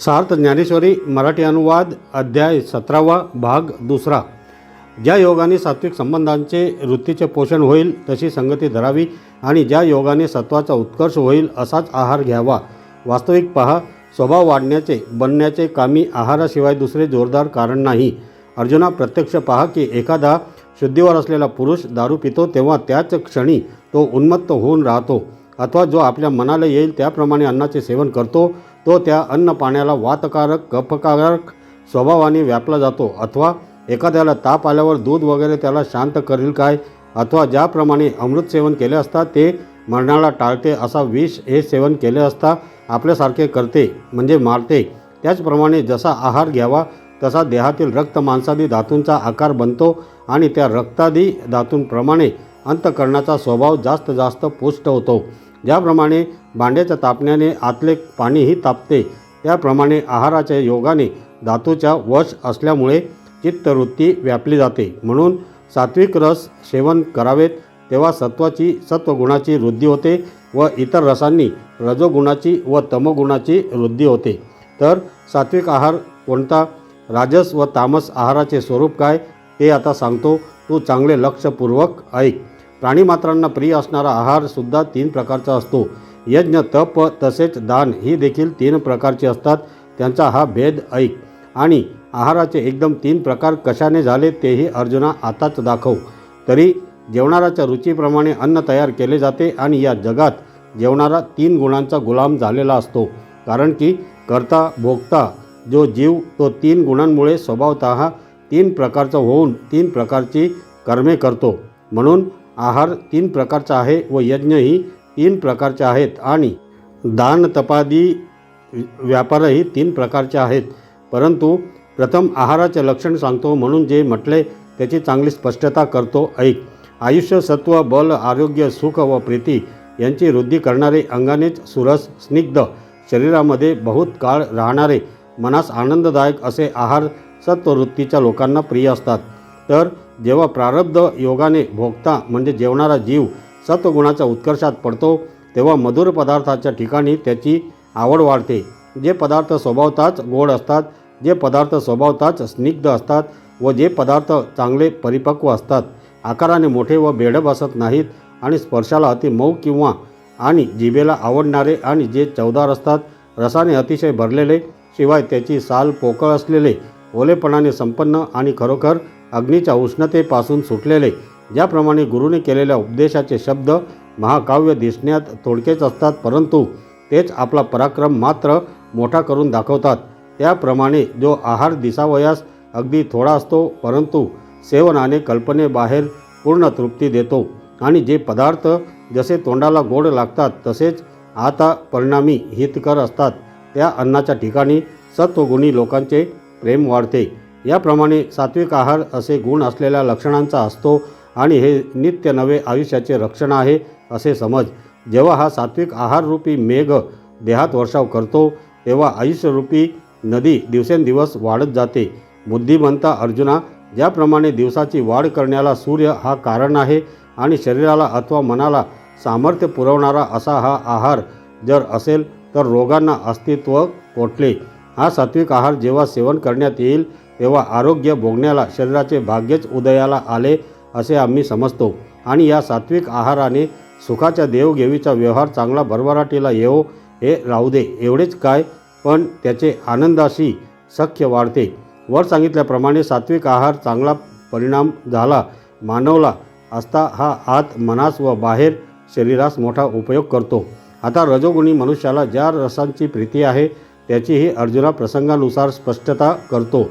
सार्थ ज्ञानेश्वरी मराठी अनुवाद अध्याय सतरावा भाग दुसरा. ज्या योगाने सात्विक संबंधांचे वृत्तीचे पोषण होईल तशी संगती धरावी आणि ज्या योगाने सत्वाचा उत्कर्ष होईल असाच आहार घ्यावा. वास्तविक पहा स्वभाव वाढण्याचे बनण्याचे कामी आहाराशिवाय दुसरे जोरदार कारण नाही. अर्जुना प्रत्यक्ष पहा की एखादा शुद्धीवर असलेला पुरुष दारू पितो तेव्हा त्याच क्षणी तो उन्मत्त होऊन राहतो. अथवा जो आपल्या मनाला येईल त्याप्रमाणे अन्नाचे सेवन करतो तो त्या अन्न पाण्याला वातकारक कफकारक स्वभावाने व्यापला जातो अथवा एखाद्याला ताप आल्यावर दूध वगैरे त्याला शांत करेल काय अथवा ज्याप्रमाणे अमृत सेवन केले असता ते मरणाला टाळते असा विष हे सेवन केले असता आपल्यासारखे करते म्हणजे मारते. त्याचप्रमाणे जसा आहार घ्यावा तसा देहातील रक्त मांसादी धातूंचा आकार बनतो आणि त्या रक्तादी धातूंप्रमाणे अंतकरणाचा स्वभाव जास्त जास्त पुष्ट होतो. ज्याप्रमाणे भांड्याच्या तापण्याने आतले पाणीही तापते त्याप्रमाणे आहाराच्या योगाने धातूच्या वश असल्यामुळे चित्तवृत्ती व्यापली जाते. म्हणून सात्विक रस सेवन करावेत तेव्हा सत्वाची सत्वगुणाची वृद्धी होते व इतर रसांनी रजोगुणाची व तमोगुणाची वृद्धी होते. तर सात्विक आहार कोणता? राजस व तामस आहाराचे स्वरूप काय? ते आता सांगतो. तू चांगले लक्षपूर्वक ऐक. प्राणीमात्रांना प्रिय असणारा आहारसुद्धा तीन प्रकारचा असतो. यज्ञ तप तसेच दान ही देखील तीन प्रकारची असतात. त्यांचा हा भेद ऐक. आणि आहाराचे एकदम तीन प्रकार कशाने झाले तेही अर्जुना आताच दाखव. तरी जेवणाराच्या रुचीप्रमाणे अन्न तयार केले जाते आणि या जगात जेवणारा तीन गुणांचा गुलाम झालेला असतो. कारण की करता भोगता जो जीव तो तीन गुणांमुळे स्वभावतः तीन प्रकारचा होऊन तीन प्रकारची कर्मे करतो. म्हणून आहार तीन प्रकारचा आहे व यज्ञही तीन प्रकारचे आहेत आणि दान तपादी व्यापारही तीन प्रकारचे आहेत. परंतु प्रथम आहाराचे लक्षण सांगतो म्हणून जे म्हटले त्याची चांगली स्पष्टता करतो. ऐक. आयुष्य सत्व बल आरोग्य सुख व प्रीती यांची वृद्धी करणारे अंगानेच सुरस स्निग्ध शरीरामध्ये बहुत काळ राहणारे मनास आनंददायक असे आहार सत्ववृत्तीच्या लोकांना प्रिय असतात. तर जेव्हा प्रारब्ध योगाने भोगता म्हणजे जेवणारा जीव सत्वगुणाच्या उत्कर्षात पडतो तेव्हा मधुर पदार्थाच्या ठिकाणी त्याची आवड वाढते. जे पदार्थ स्वभावताच गोड असतात जे पदार्थ स्वभावताच स्निग्ध असतात व जे पदार्थ चांगले परिपक्व असतात आकाराने मोठे व बेढप असत नाहीत आणि स्पर्शाला अति मऊ किंवा आणि जिभेला आवडणारे आणि जे चवदार असतात रसाने अतिशय भरलेले शिवाय त्याची साल पोकळ असलेले ओलेपणाने संपन्न आणि खरोखर अग्नीच्या उष्णतेपासून सुटलेले ज्याप्रमाणे गुरुने केलेल्या उपदेशाचे शब्द महाकाव्य दिसण्यात थोडकेच असतात परंतु तेच आपला पराक्रम मात्र मोठा करून दाखवतात. त्याप्रमाणे जो आहार दिसावयास अगदी थोडा असतो परंतु सेवनाने कल्पनेबाहेर पूर्ण तृप्ती देतो आणि जे पदार्थ जसे तोंडाला गोड लागतात तसेच आता परिणामी हितकर असतात. त्या अन्नाच्या ठिकाणी सत्वगुणी लोकांचे प्रेम वाढते. याप्रमाणे सात्विक आहार असे गुण असलेल्या लक्षणांचा असतो आणि हे नित्य नवे आयुष्याचे रक्षण आहे असे समज. जेव्हा हा सात्विक आहाररूपी मेघ देहात वर्षाव करतो तेव्हा आयुष्यरूपी नदी दिवसेंदिवस वाढत जाते. बुद्धिमंता अर्जुना ज्याप्रमाणे दिवसाची वाढ करण्याला सूर्य हा कारण आहे आणि शरीराला अथवा मनाला सामर्थ्य पुरवणारा असा हा आहार जर असेल तर रोगांना अस्तित्व कोटले हा सात्विक आहार जेव्हा सेवन करण्यात येईल तेव्हा आरोग्य भोगण्याला शरीराचे भाग्यच उदयाला आले असे आम्ही समजतो. आणि या सात्विक आहाराने सुखाच्या देवघेवीचा व्यवहार चांगला भरभराटीला येवो हे राहू दे एवढेच काय? पण त्याचे आनंदाशी सख्य वाढते. वर सांगितल्याप्रमाणे सात्विक आहार चांगला परिणाम झाला मानवला असता हा आत मनास व बाहेर शरीरास मोठा उपयोग करतो. आता रजोगुणी मनुष्याला ज्या रसांची प्रीती आहे त्याचीही अर्जुना प्रसंगानुसार स्पष्टता करतो.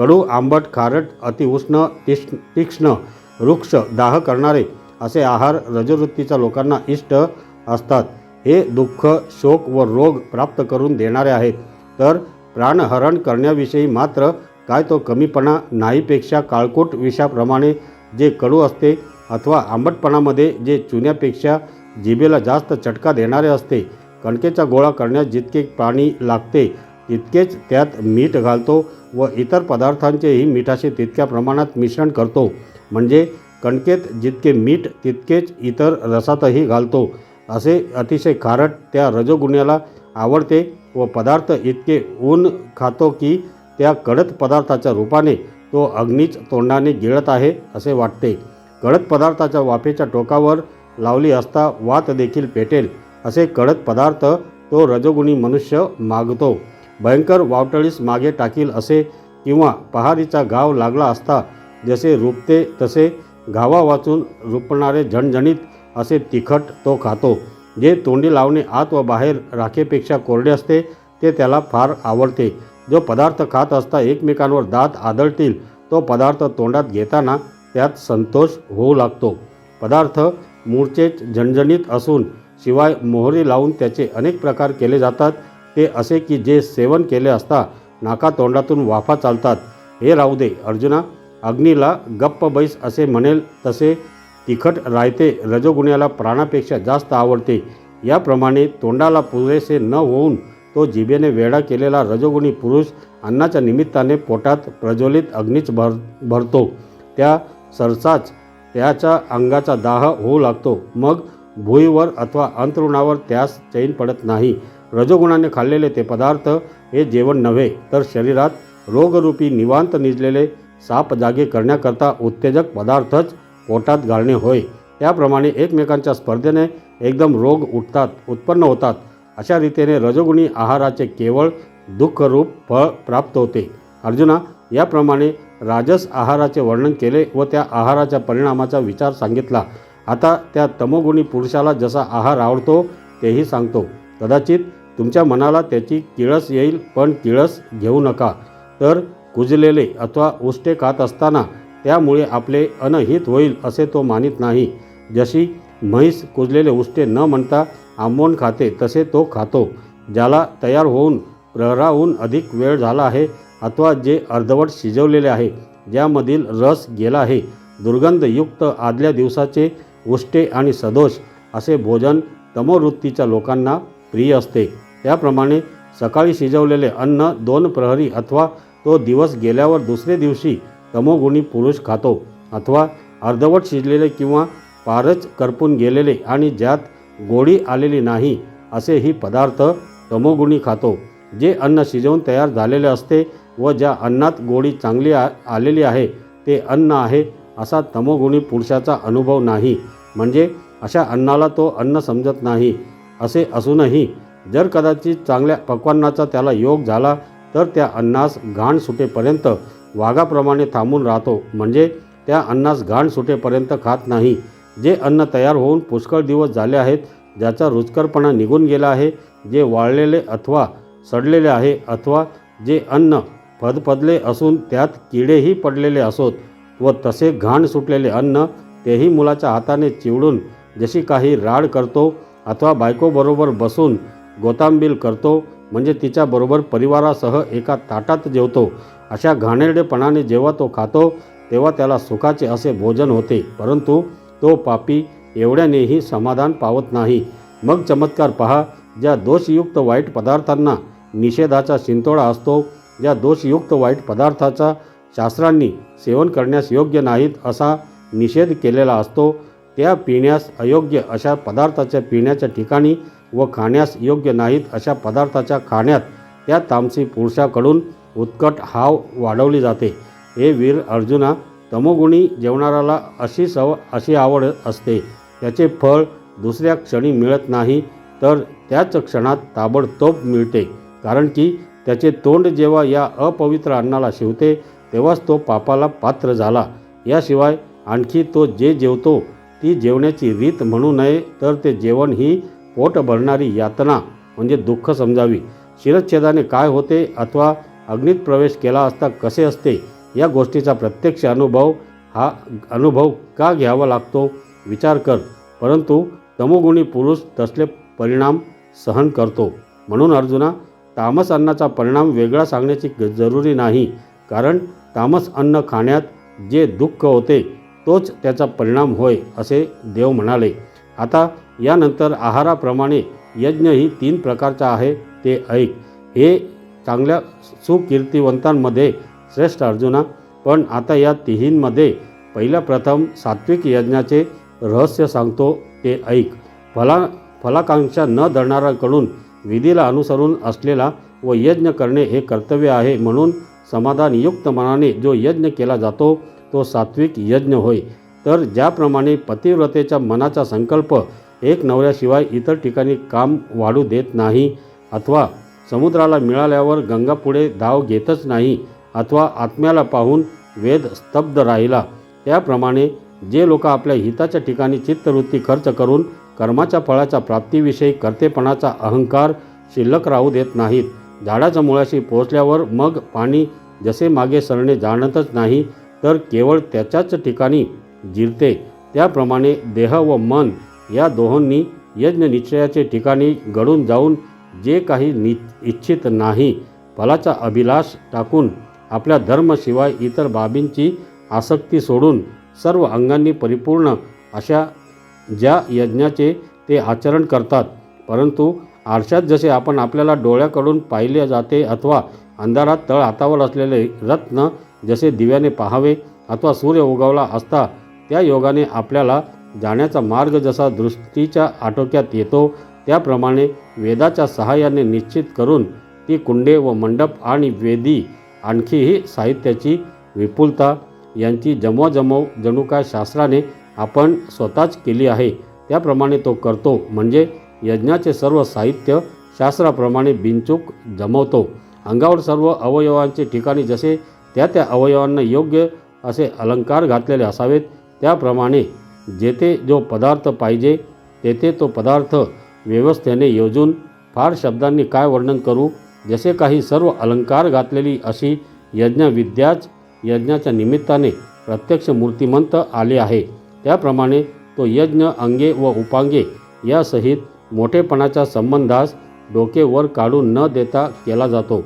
कडू आंबट खारट अतिउष्ण तीक्ष तीक्ष्ण वृक्ष दाह करणारे असे आहार रजवृत्तीच्या लोकांना इष्ट असतात. हे दुःख शोक व रोग प्राप्त करून देणारे आहेत. तर प्राणहरण करण्याविषयी मात्र काय तो कमीपणा नाहीपेक्षा काळकोट विषाप्रमाणे जे कडू असते अथवा आंबटपणामध्ये जे चुन्यापेक्षा जिभेला जास्त चटका देणारे असते कणकेचा गोळा करण्यास जितके पाणी लागते इतकेच त्यात मीठ घालतो व इतर पदार्थांचेही मिठाचे तितक्या प्रमाणात मिश्रण करतो. म्हणजे कणकेत जितके मीठ तितकेच इतर रसातही घालतो. असे अतिशय खारट त्या रजोगुण्याला आवडते व पदार्थ इतके ऊन खातो की त्या कडत पदार्थाच्या रूपाने तो अग्नीच तोंडाने गिळत आहे असे वाटते. कडत पदार्थाच्या वाफेच्या टोकावर लावली असता वात देखील पेटेल असे कडत पदार्थ तो रजोगुणी मनुष्य मागतो. भयंकर वावटळीस मागे टाकील असे किंवा पहारीचा घाव लागला असता जसे रुपते तसे घावा वाचून रुपणारे झणझणीत असे तिखट तो खातो. जे तोंडी लावणे आत व बाहेर राखेपेक्षा कोरडे असते ते त्याला फार आवडते. जो पदार्थ खात असता एकमेकांवर दात आदळतील तो पदार्थ तोंडात घेताना त्यात संतोष होऊ लागतो. पदार्थ मूळचेच झणझणीत असून शिवाय मोहरी लावून त्याचे अनेक प्रकार केले जातात. ते असे की जे सेवन केले असता नाका तोंडातून वाफा चालतात. हे राहू दे अर्जुना. अग्नीला गप्प बैस असे म्हणेल तसे तिखट रायते रजोगुण्याला प्राणापेक्षा जास्त आवडते. याप्रमाणे तोंडाला पुरेसे न होऊन तो जिभेने वेडा केलेला रजोगुणी पुरुष अन्नाच्या निमित्ताने पोटात प्रज्वलित अग्नीच भर भरतो. त्या सरसाच त्याच्या अंगाचा दाह होऊ लागतो. मग भुईवर अथवा अंतरुणावर त्यास चैन पडत नाही. रजोगुणाने खाल्लेले ते पदार्थ हे जेवण नव्हे तर शरीरात रोगरूपी निवांत निजलेले साप जागे करण्याकरता उत्तेजक पदार्थच पोटात घालणे होय. त्याप्रमाणे एकमेकांच्या स्पर्धेने एकदम रोग उठतात उत्पन्न होतात. अशा रीतीने रजोगुणी आहाराचे केवळ दुःखरूप फळ प्राप्त होते. अर्जुना याप्रमाणे राजस आहाराचे वर्णन केले व त्या आहाराच्या परिणामाचा विचार सांगितला. आता त्या तमोगुणी पुरुषाला जसा आहार आवडतो तेही सांगतो. कदाचित तुमच्या मनाला त्याची किळस येईल पण किळस घेऊ नका. तर कुजलेले अथवा उष्टे खात असताना त्यामुळे आपले अनहित होईल असे तो मानित नाही. जशी म्हैस कुजलेले उष्टे न म्हणता आंबोन खाते तसे तो खातो. ज्याला तयार होऊन प्रहराहून अधिक वेळ झाला आहे अथवा जे अर्धवट शिजवलेले आहे ज्यामधील रस गेला आहे दुर्गंधयुक्त आदल्या दिवसाचे उष्टे आणि सदोष असे भोजन तमोवृत्तीच्या लोकांना प्रिय असते. त्याप्रमाणे सकाळी शिजवलेले अन्न दोन प्रहरी अथवा तो दिवस गेल्यावर दुसरे दिवशी तमोगुणी पुरुष खातो अथवा अर्धवट शिजलेले किंवा पारच करपून गेलेले आणि ज्यात गोडी आलेली नाही असे ही पदार्थ तमोगुणी खातो. जे अन्न शिजवून तयार झालेले असते व ज्या अन्नात गोडी चांगली आ आलेली आहे ते अन्न आहे असा तमोगुणी पुरुषाचा अनुभव नाही. म्हणजे अशा अन्नाला तो अन्न समजत नाही असे असूनही जर कदाचित चांगल्या पक्वान्नाचा त्याला योग झाला तर त्या अन्नास घाण सुटेपर्यंत वाघाप्रमाणे थांबून राहतो. म्हणजे त्या अन्नास घाण सुटेपर्यंत खात नाही. जे अन्न तयार होऊन पुष्कळ दिवस झाले आहेत ज्याचा रुचकरपणा निघून गेला आहे जे वाळलेले अथवा सडलेले आहे अथवा जे अन्न फदफदले असून त्यात किडेही पडलेले असोत व तसे घाण सुटलेले अन्न तेही मुलाच्या हाताने चिवडून जशी काही राड करतो अथवा बायकोबरोबर बसून गोतांबील करतो म्हणजे तिच्याबरोबर परिवारासह एका ताटात जेवतो. अशा घाणेरडेपणाने जेव्हा तो खातो तेव्हा त्याला सुखाचे असे भोजन होते. परंतु तो पापी एवढ्यानेही समाधान पावत नाही. मग चमत्कार पहा ज्या दोषयुक्त वाईट पदार्थांना निषेधाचा शिंतोडा असतो ज्या दोषयुक्त वाईट पदार्थाचा शास्त्रांनी सेवन करण्यास योग्य नाहीत असा निषेध केलेला असतो त्या पिण्यास अयोग्य अशा पदार्थाच्या पिण्याच्या ठिकाणी व खाण्यास योग्य नाहीत अशा पदार्थाच्या खाण्यात त्या तामसी पुरुषाकडून उत्कट हाव वाढवली जाते. हे वीर अर्जुना तमोगुणी जेवणाराला अशी सव अशी आवड असते. त्याचे फळ दुसऱ्या क्षणी मिळत नाही तर त्याच क्षणात ताबडतोब मिळते. कारण की त्याचे तोंड जेव्हा या अपवित्र अन्नाला शिवते तेव्हाच तो पापाला पात्र झाला. याशिवाय आणखी तो जे जेवतो ती जेवण्याची रीत म्हणू नये तर ते जेवण ही पोट भरणारी यातना म्हणजे दुःख समजावी. शिरच्छेदाने काय होते अथवा अग्नीत प्रवेश केला असता कसे असते या गोष्टीचा प्रत्यक्ष अनुभव हा अनुभव का घ्यावा लागतो? विचार कर. परंतु तमोगुणी पुरुष तसले परिणाम सहन करतो. म्हणून अर्जुना तामस अन्नाचा परिणाम वेगळा सांगण्याची जरुरी नाही. कारण तामस अन्न खाण्यात जे दुःख होते तोच त्याचा परिणाम होय असे देव म्हणाले. आता यानंतर आहाराप्रमाणे यज्ञ ही तीन प्रकारचा आहे ते ऐक. हे चांगल्या सुकीर्तिवंतांमध्ये श्रेष्ठ अर्जुना. पण आता या तिहींमध्ये पहिल्या प्रथम सात्विक यज्ञाचे रहस्य सांगतो ते ऐक. फला फलाकांक्षा न धरणाऱ्याकडून विधीला अनुसरून असलेला व यज्ञ करणे हे कर्तव्य आहे म्हणून समाधानयुक्त मनाने जो यज्ञ केला जातो तो सात्विक यज्ञ होय. तर ज्याप्रमाणे पतिव्रतेच्या मनाचा संकल्प एक नवऱ्याशिवाय इतर ठिकाणी काम वाढू देत नाही अथवा समुद्राला मिळाल्यावर गंगा पुढे धाव घेतच नाही अथवा आत्म्याला पाहून वेद स्तब्ध राहिला. त्याप्रमाणे जे लोक आपल्या हिताच्या ठिकाणी चित्तवृत्ती खर्च करून कर्माच्या फळाच्या प्राप्तीविषयी कर्तेपणाचा अहंकार शिल्लक राहू देत नाहीत. झाडाच्या मुळाशी पोहोचल्यावर मग पाणी जसे मागे सरणे जाणतच नाही तर केवळ त्याच्याच ठिकाणी जिरते. त्याप्रमाणे देह व मन या दोहोंनी यज्ञ निश्चयाचे ठिकाणी घडून जाऊन जे काही नि इच्छित नाही फलाचा अभिलाष टाकून आपल्या धर्माशिवाय इतर बाबींची आसक्ती सोडून सर्व अंगांनी परिपूर्ण अशा ज्या यज्ञाचे ते आचरण करतात परंतु आरशात जसे आपण आपल्याला डोळ्याकडून पाहिले जाते अथवा अंधारात तळ हातावर असलेले रत्न जसे दिव्याने पाहावे अथवा सूर्य उगवला असता त्या योगाने आपल्याला जाण्याचा मार्ग जसा दृष्टीच्या आटोक्यात येतो त्याप्रमाणे वेदाच्या सहाय्याने निश्चित करून ती कुंडे व मंडप आणि वेदी आणखीही साहित्याची विपुलता यांची जमवाजमव जणू काय शास्त्राने आपण स्वतःच केली आहे. त्याप्रमाणे तो करतो म्हणजे यज्ञाचे सर्व साहित्य शास्त्राप्रमाणे बिनचूक जमवतो. अंगावर सर्व अवयवांचे ठिकाणी जसे त्या त्या अवयवांना योग्य असे अलंकार घातलेले असावेत त्याप्रमाणे जेथे जो पदार्थ पाहिजे तेथे तो पदार्थ व्यवस्थेने योजून फार शब्दांनी काय वर्णन करू? जसे काही सर्व अलंकार घातलेली अशी यज्ञविद्याच यज्ञाच्या निमित्ताने प्रत्यक्ष मूर्तिमंत आले आहे. त्याप्रमाणे तो यज्ञ अंगे व उपांगे यासहित मोठेपणाच्या संबंधास डोके वर काढून न देता केला जातो.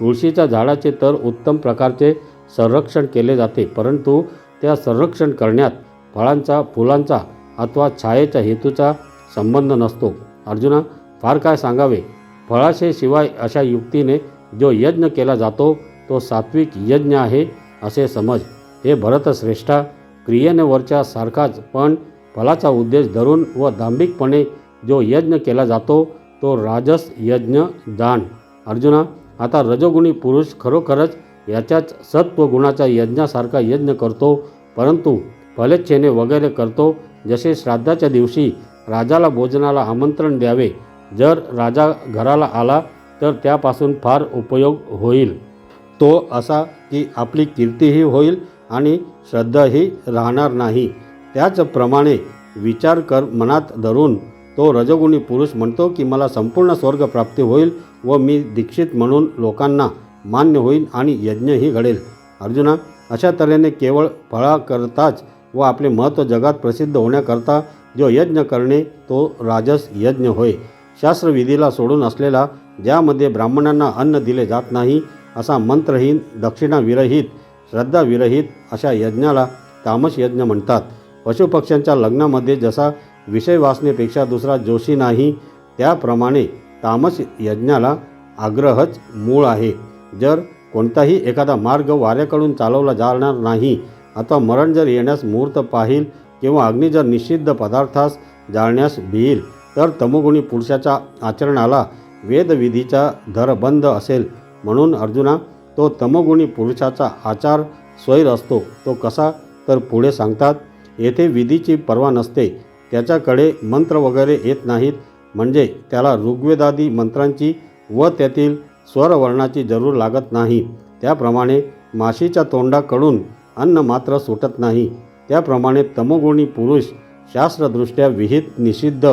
तुळशीच्या झाडाचे तर उत्तम प्रकारचे संरक्षण केले जाते परंतु त्या संरक्षण करण्यात फळांचा फुलांचा अथवा छायेच्या हेतूचा संबंध नसतो. अर्जुना फार काय सांगावे? फळाशे शिवाय अशा युक्तीने जो यज्ञ केला जातो तो सात्विक यज्ञ आहे असे समज. हे भरतश्रेष्ठा क्रियेने वरच्या सारखाच पण फलाचा उद्देश धरून व दांभिकपणे जो यज्ञ केला जातो तो राजस यज्ञ जाण अर्जुना आता रजोगुणी पुरुष खरोखरच याच्याच सत्वगुणाच्या यज्ञासारखा यज्ञ करतो परंतु फलेच्छेने वगैरे करतो जसे श्राद्धाच्या दिवशी राजाला भोजनाला आमंत्रण द्यावे जर राजा घराला आला तर त्यापासून फार उपयोग होईल. तो असा की आपली कीर्तीही होईल आणि श्रद्धाही राहणार नाही. त्याचप्रमाणे विचार कर मनात धरून तो रजगुणी पुरुष म्हणतो की मला संपूर्ण स्वर्गप्राप्ती होईल व मी दीक्षित म्हणून लोकांना मान्य होईल आणि यज्ञही घडेल. अर्जुना अशा तऱ्हेने केवळ फळाकरताच व आपले महत्त्व जगात प्रसिद्ध होण्याकरता जो यज्ञ करणे तो राजस यज्ञ होय. शास्त्रविधीला सोडून असलेला ज्यामध्ये ब्राह्मणांना अन्न दिले जात नाही असा मंत्रहीन दक्षिणाविरहित श्रद्धाविरहित अशा यज्ञाला तामस यज्ञ म्हणतात. पशुपक्ष्यांच्या लग्नामध्ये जसा विषय वासनेपेक्षा दुसरा जोशी नाही त्याप्रमाणे तामस यज्ञाला आग्रहच मूळ आहे. जर कोणताही एखादा मार्ग वाऱ्याकडून चालवला जाणार नाही आता मरण जर येण्यास मुहूर्त पाहिल किंवा अग्नी जर निषिद्ध पदार्थास जाळण्यास भिईल तर तमोगुणी पुरुषाच्या आचरणाला वेदविधीचा धरबंद असेल. म्हणून अर्जुना तो तमोगुणी पुरुषाचा आचार स्वैर असतो. तो कसा? तर पुढे सांगतात येथे विधीची पर्वा नसते. त्याच्याकडे मंत्र वगैरे येत नाहीत. म्हणजे त्याला ऋग्वेदादी मंत्रांची व त्यातील स्वरवर्णाची जरूर लागत नाही. त्याप्रमाणे माशीच्या तोंडाकडून अन्न मात्र सुटत नाही. त्याप्रमाणे तमोगुणी पुरुष शास्त्रदृष्ट्या विहित निषिद्ध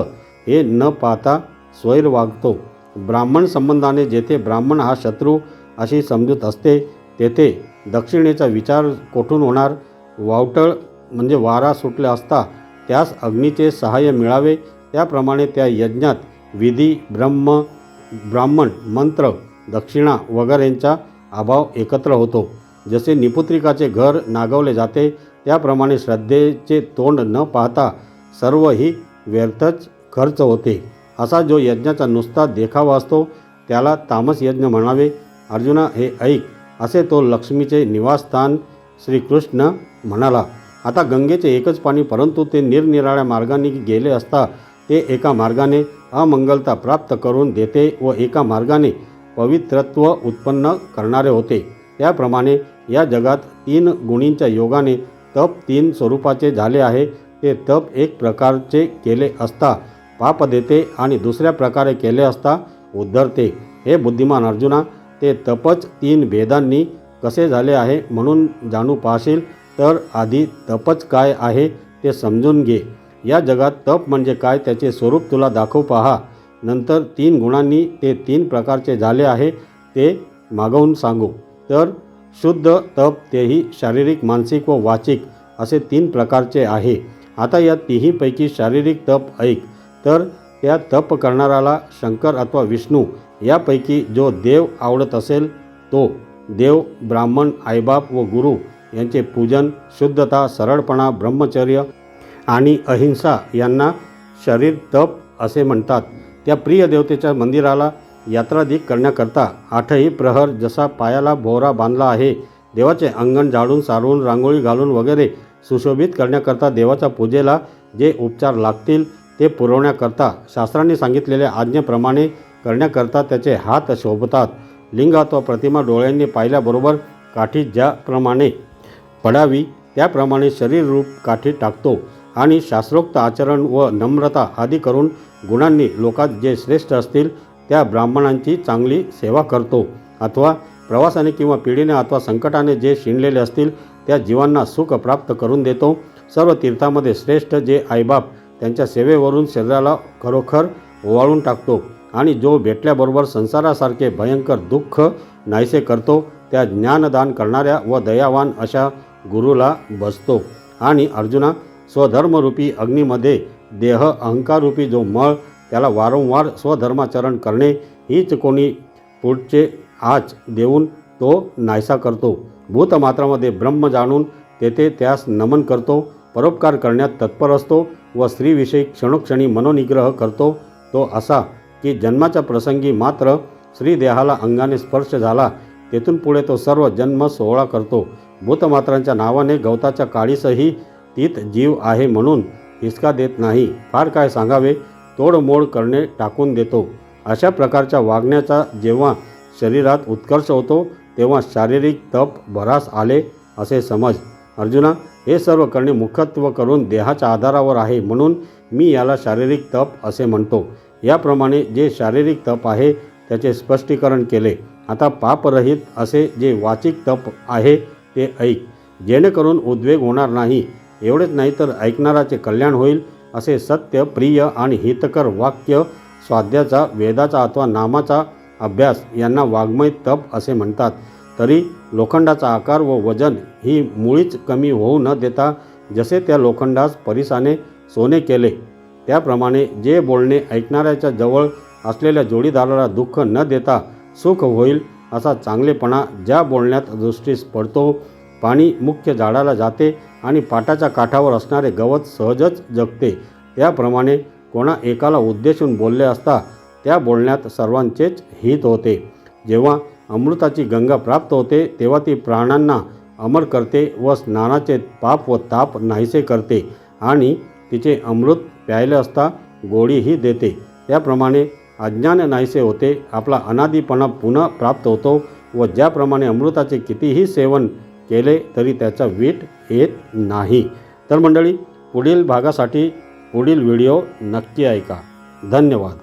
हे न पाहता स्वैर वागतो. ब्राह्मण संबंधाने जेथे ब्राह्मण हा शत्रू अशी समजूत असते तेथे दक्षिणेचा विचार कोठून होणार? वावटळ म्हणजे वारा सुटले असता त्यास अग्नीचे सहाय्य मिळावे. त्याप्रमाणे त्या यज्ञात विधी ब्रह्म ब्राह्मण मंत्र दक्षिणा वगैरेंचा अभाव एकत्र होतो. जसे निपुत्रिकाचे घर नागवले जाते त्याप्रमाणे श्रद्धेचे तोंड न पाहता सर्वही व्यर्थच खर्च होते. असा जो यज्ञाचा नुसता देखावा असतो त्याला तामस यज्ञ म्हणावे. अर्जुना हे ऐक असे तो लक्ष्मीचे निवासस्थान श्रीकृष्ण म्हणाला. आता गंगेचे एकच पाणी परंतु ते निरनिराळ्या मार्गाने गेले असता ते एका मार्गाने अमंगलता प्राप्त करून देते व एका मार्गाने पवित्रत्व उत्पन्न करणारे होते. त्याप्रमाणे या जगात तीन गुणींच्या योगाने तप तीन स्वरूपाचे झाले आहे. ते तप एक प्रकारचे केले असता पाप देते आणि दुसऱ्या प्रकारे केले असता उद्धरते. हे बुद्धिमान अर्जुना ते तपच तीन भेदांनी कसे झाले आहे म्हणून जाणू पाहशील. तर आधी तपच काय आहे ते समजून घे. या जगात तप म्हणजे काय त्याचे स्वरूप तुला दाखवू पहा. नंतर तीन गुणांनी ते तीन प्रकारचे झाले आहे ते मागवून सांगू. तर शुद्ध तप तेही शारीरिक मानसिक व वाचिक असे तीन प्रकारचे आहे. आता या तिहीपैकी शारीरिक तप ऐक. तर त्या तप करणाराला शंकर अथवा विष्णू यापैकी जो देव आवडत असेल तो देव ब्राह्मण आईबाप व गुरु यांचे पूजन शुद्धता सरळपणा ब्रह्मचर्य आणि अहिंसा यांना शरीर तप असे म्हणतात. त्या प्रिय देवतेच्या मंदिराला यात्रादिक करण्याकरता आठही प्रहर जसा पायाला भोवरा बांधला आहे देवाचे अंगण झाडून सारवून रांगोळी घालून वगैरे सुशोभित करण्याकरता देवाच्या पूजेला जे उपचार लागतील ते पुरवण्याकरता शास्त्रांनी सांगितलेल्या आज्ञेप्रमाणे करण्याकरता त्याचे हात शोभतात. लिंग अथवा प्रतिमा डोळ्यांनी पाहिल्याबरोबर काठी ज्याप्रमाणे पडावी त्याप्रमाणे शरीररूप काठी टाकतो आणि शास्त्रोक्त आचरण व नम्रता आदी करून गुणांनी लोकात जे श्रेष्ठ असतील त्या ब्राह्मणांची चांगली सेवा करतो. अथवा प्रवासाने किंवा पिढीने अथवा संकटाने जे शिणलेले असतील त्या जीवांना सुख प्राप्त करून देतो. सर्व तीर्थामध्ये श्रेष्ठ जे आईबाप त्यांच्या सेवेवरून शरीराला खरोखर ओवाळून टाकतो आणि जो भेटल्याबरोबर संसारासारखे भयंकर दुःख नाहीसे करतो त्या ज्ञानदान करणाऱ्या व दयावान अशा गुरुला बसतो. आणि अर्जुना स्वधर्मरूपी अग्नीमध्ये देह अहंकाररूपी जो मळ त्याला वारंवार स्वधर्माचरण करणे हीच कोणी पुढचे आज देऊन तो नाहीसा करतो. भूतमात्रामध्ये ब्रह्म जाणून तेथे त्यास नमन करतो परोपकार करण्यात तत्पर असतो व स्त्रीविषयी क्षणोक्षणी मनोनिग्रह करतो. तो असा की जन्माच्या प्रसंगी मात्र स्त्रीदेहाला अंगाने स्पर्श झाला तेथून पुढे तो सर्व जन्म सोहळा करतो. भूतमात्रांच्या नावाने गवताच्या काळीसही तीत जीव आहे म्हणून हिसका देत नाही. फार काय सांगावे? तोडमोड करणे टाकून देतो. अशा प्रकारच्या वागण्याचा जेव्हा शरीरात उत्कर्ष होतो तेव्हा शारीरिक तप भरास आले असे समज. अर्जुना हे सर्व करणे मुख्यत्व करून देहाच्या आधारावर आहे म्हणून मी याला शारीरिक तप असे म्हणतो. याप्रमाणे जे शारीरिक तप आहे त्याचे स्पष्टीकरण केले. आता पापरहित असे जे वाचिक तप आहे ते ऐक. जेणेकरून उद्वेग होणार नाही. एवढेच नाही तर ऐकणाराचे कल्याण होईल असे सत्य प्रिय आणि हितकर वाक्य स्वाध्याचा वेदाचा अथवा नामाचा अभ्यास यांना वाङ्मय तप असे म्हणतात. तरी लोखंडाचा आकार व वजन ही मुळीच कमी होऊ न देता जसे त्या लोखंडास परिसाने सोने केले त्याप्रमाणे जे बोलणे ऐकणाऱ्याच्या जवळ असलेल्या जोडीदाराला दुःख न देता सुख होईल असा चांगलेपणा ज्या बोलण्यात दृष्टीस पडतो पाणी मुख्य झाडाला जाते आणि पाटाच्या काठावर असणारे गवत सहजच जगते. त्याप्रमाणे कोणा एकाला उद्देशून बोलले असता त्या बोलण्यात सर्वांचेच हित होते. जेव्हा अमृताची गंगा प्राप्त होते तेव्हा ती प्राणांना अमर करते व स्नानाचे पाप व ताप नाहीसे करते आणि तिचे अमृत प्यायले असता गोडीही देते. त्याप्रमाणे अज्ञान नाहीसे होते आपला अनादीपणा पुन्हा प्राप्त होतो व ज्याप्रमाणे अमृताचे कितीही सेवन केले तरी त्याचा वीट येत नाही. तर मंडळी पुढील भागासाठी पुढील व्हिडिओ नक्की ऐका. धन्यवाद.